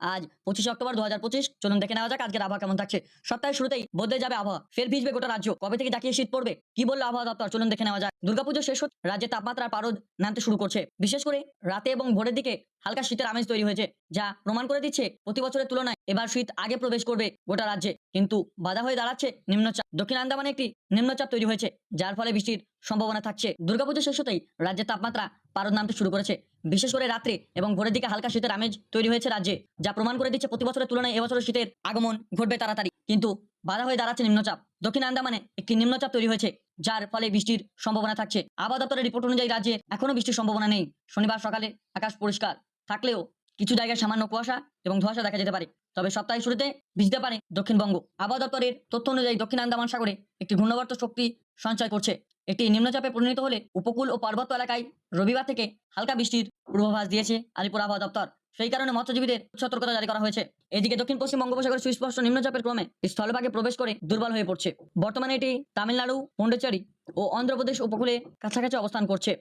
আজ পঁচিশে অক্টোবর দু হাজার পঁচিশ। চলুন দেখে নেওয়া যাক আজকের আবহাওয়া কেমন থাকছে। সপ্তাহের শুরুতেই বদলে যাবে আবহাওয়া। ফের ভিজবে গোটা রাজ্য। কবে থেকে ডাকিয়ে শীত পড়বে? কি বলল আবহাওয়া দপ্তর? চলুন দেখে নেওয়া যাক। দুর্গাপুজো শেষ হতে রাজ্যে তাপমাত্রার পারদ নামতে শুরু করছে। বিশেষ করে রাতে এবং ভোরের দিকে হালকা শীতের আমেজ তৈরি হয়েছে, যা প্রমাণ করে দিচ্ছে প্রতি বছরের তুলনায় এবার শীত আগে প্রবেশ করবে গোটা রাজ্যে। কিন্তু বাধা হয়ে দাঁড়াচ্ছে নিম্নচাপ। দক্ষিণ আন্দামানে একটি নিম্নচাপ তৈরি হয়েছে, যার ফলে বৃষ্টির সম্ভাবনা থাকছে। দুর্গাপুজো শেষ হতেই রাজ্যের তাপমাত্রা পারদ নামতে শুরু করেছে। বিশেষ করে রাত্রে এবং ভোরের দিকে হালকা শীতের আমেজ তৈরি হয়েছে রাজ্যে, যা প্রমাণ করে দিচ্ছে প্রতি বছরের তুলনায় এবছরের শীতের আগমন ঘটবে তাড়াতাড়ি। কিন্তু বাধা হয়ে দাঁড়াচ্ছে নিম্নচাপ। দক্ষিণ আন্দামানে একটি নিম্নচাপ তৈরি হয়েছে, যার ফলে বৃষ্টির সম্ভাবনা থাকছে। আবহাওয়া দপ্তরের রিপোর্ট অনুযায়ী রাজ্যে এখনও বৃষ্টির সম্ভাবনা নেই। শনিবার সকালে আকাশ পরিষ্কার থাকলেও কিছু জায়গায় সামান্য কুয়াশা এবং ধোঁয়াশা দেখা যেতে পারে। তবে সপ্তাহের শুরুতে ভিজতে পারে দক্ষিণবঙ্গ। আবহাওয়া দপ্তরের তথ্য অনুযায়ী দক্ষিণ আন্দামান সাগরে একটি ঘূর্ণবর্ত শক্তি সঞ্চয় করছে। এটি নিম্নচাপে পরিণত হলে উপকূল ও পার্বত্য এলাকায় রবিবার থেকে হালকা বৃষ্টির পূর্বাভাস দিয়েছে আলিপুর আবহাওয়া দপ্তর। সেই কারণে মৎস্যজীবীদের সতর্কতা জারি করা হয়েছে। এদিকে দক্ষিণ পশ্চিম বঙ্গোপসাগরে সুস্পষ্ট নিম্নচাপের ক্রমে স্থলভাগে প্রবেশ করে দুর্বল হয়ে পড়ছে। বর্তমানে এটি তামিলনাড়ু, পন্ডিচেরি ও অন্ধ্রপ্রদেশ উপকূলে কাছাকাছি অবস্থান করছে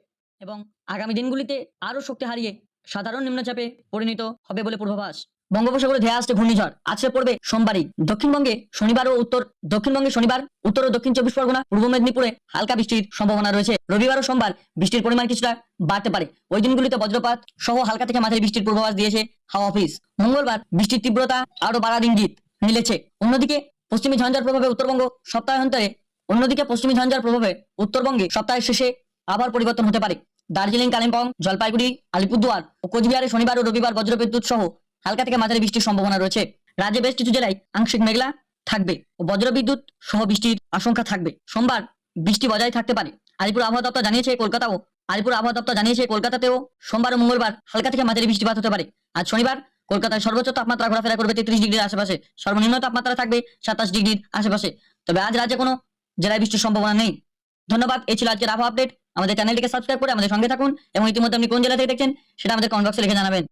এবং আগামী দিনগুলিতে আরও শক্তি হারিয়ে সাধারণ নিম্নচাপে পরিণত হবে বলে পূর্বাভাস। বঙ্গোপসাগরে ধেয়ে আসছে ঘূর্ণিঝড়। আছড়ে পড়বে সোমবারই। দক্ষিণবঙ্গে শনিবার ও উত্তর দক্ষিণবঙ্গে শনিবার, উত্তর ও দক্ষিণ চব্বিশ পরগনা, পূর্ব মেদিনীপুরে হালকা বৃষ্টির সম্ভাবনা রয়েছে। রবিবার ও সোমবার বৃষ্টির পরিমাণ কিছুটা বাড়তে পারে। ওই দিনগুলিতে বজ্রপাত সহ হালকা থেকে মাঝারি বৃষ্টির পূর্বাভাস দিয়েছে হাওয়া অফিস। মঙ্গলবার বৃষ্টির তীব্রতা আরও বাড়ার ইঙ্গিত মিলেছে। অন্যদিকে পশ্চিমী ঝঞ্ঝার প্রভাবে উত্তরবঙ্গ সপ্তাহান্তরে অন্যদিকে পশ্চিমী ঝঞ্ঝার প্রভাবে উত্তরবঙ্গে সপ্তাহের শেষে আবার পরিবর্তন হতে পারে। দার্জিলিং, কালিম্পং, জলপাইগুড়ি, আলিপুরদুয়ার ও কোচবিহারে শনিবার ও রবিবার বজ্রবিদ্যুৎ সহ হালকা থেকে মাঝারি বৃষ্টির সম্ভাবনা রয়েছে। রাজ্যে বেশ কিছু জেলায় আংশিক মেঘলা থাকবে ও বজ্রবিদ্যুৎ সহ বৃষ্টির আশঙ্কা থাকবে। সোমবার বৃষ্টি বজায় থাকতে পারে। আলিপুর আবহাওয়া দপ্তর জানিয়েছে কলকাতাও আলিপুর আবহাওয়া দপ্তর জানিয়েছে কলকাতাতেও সোমবার ও মঙ্গলবার হালকা থেকে মাঝারি বৃষ্টিপাত হতে পারে। আজ শনিবার কলকাতায় সর্বোচ্চ তাপমাত্রা ঘোরাফেরা করবে তেত্রিশ ডিগ্রির আশেপাশে। সর্বনিম্ন তাপমাত্রা থাকবে সাতাশ ডিগ্রির আশেপাশে। তবে আজ রাজ্যে কোনো জেলায় বৃষ্টির সম্ভাবনা নেই। ধন্যবাদ। এই ছিল আজকের আবহাওয়া আপডেট। আমাদের চ্যানেলটিকে সাবস্ক্রাইব করে আমাদের সঙ্গে থাকুন এবং ইতিমধ্যে আপনি কোন জেলা থেকে দেখছেন সেটা আমাদের কমেন্ট বক্সে লিখে জানাবেন।